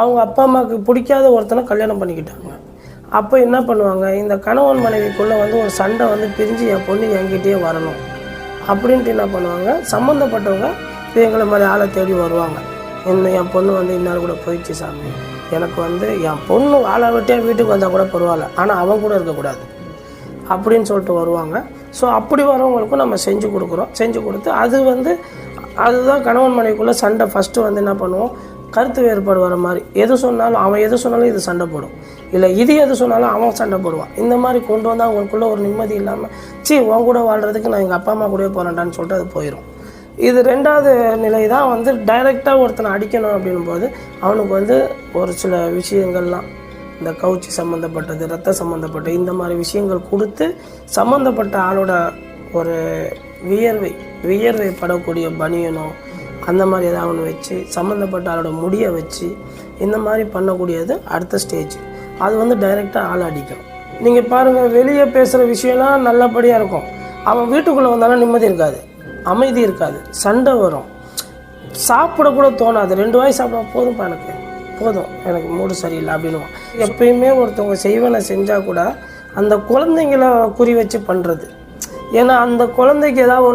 அவங்க அப்பா அம்மாவுக்கு பிடிக்காத ஒருத்தனை கல்யாணம் பண்ணிக்கிட்டாங்க. அப்போ என்ன பண்ணுவாங்க? இந்த கணவன் மனைவிக்குள்ளே வந்து ஒரு சண்டை வந்து பிரிஞ்சு என் பொண்ணு என்கிட்டயே வரணும். அப்படின்ட்டு என்ன பண்ணுவாங்க? சம்மந்தப்பட்டவங்க எங்களை மாதிரி ஆளை தேடி வருவாங்க. என்ன என் பொண்ணு வந்து இன்னொரு கூட போயிடுச்சு சாமி. எனக்கு வந்து என் பொண்ணு ஆளை விட்டே வீட்டுக்கு வந்தால் கூட பரவாயில்ல. ஆனால் அவன் கூட இருக்கக்கூடாது அப்படின்னு சொல்லிட்டு வருவாங்க. ஸோ அப்படி வரவங்களுக்கும் நம்ம செஞ்சு கொடுக்குறோம். செஞ்சு கொடுத்து அது வந்து அதுதான் கணவன் மனைவிக்குள்ளே சண்டை. ஃபஸ்ட்டு வந்து என்ன பண்ணுவோம்? கருத்து வேறுபாடு வர மாதிரி. எது சொன்னாலும் அவன் எது சொன்னாலும் இது சண்டை போடும். இல்லை இது எது சொன்னாலும் அவன் சண்டை போடுவான். இந்த மாதிரி கொண்டு வந்தால் அவங்களுக்குள்ள ஒரு நிம்மதி இல்லாமல் சி உன் கூட வாழ்கிறதுக்கு நான் எங்கள் அப்பா அம்மா கூட போகிறேன்டான்னு சொல்லிட்டு அது போயிடும் இது ரெண்டாவது நிலை தான் வந்து டைரெக்டாக ஒருத்தனை அடிக்கணும் அப்படின்னும் போது அவனுக்கு வந்து ஒரு சில விஷயங்கள்லாம் இந்த கவுச்சி சம்மந்தப்பட்டது ரத்த சம்மந்தப்பட்ட இந்த மாதிரி விஷயங்கள் கொடுத்து சம்மந்தப்பட்ட ஆளோட ஒரு வியர்வை வியர்வை படக்கூடிய பனியனோ அந்த மாதிரி ஏதாவது ஒன்று வச்சு சம்மந்தப்பட்ட ஆளோட முடியை வச்சு இந்த மாதிரி பண்ணக்கூடியது அடுத்த ஸ்டேஜ் அது வந்து டைரெக்டாக ஆள் அடிக்கும். நீங்கள் பாருங்கள் வெளியே பேசுகிற விஷயம்லாம் நல்லபடியாக இருக்கும். அவன் வீட்டுக்குள்ளே வந்தாலும் நிம்மதி இருக்காது அமைதி இருக்காது சண்டை வரும். சாப்பிட கூட தோணாது. ரெண்டு வாய் சாப்பிட போதும்ப்பா எனக்கு. போதும் எனக்கு மூடு சரியில்லை அப்படின்னுவான். எப்பயுமே ஒருத்தவங்க செய்வனை செஞ்சால் கூட அந்த குழந்தைங்கள குறி வச்சு பண்ணுறது ஏன்னா அந்த குழந்தைக்கு ஏதாவது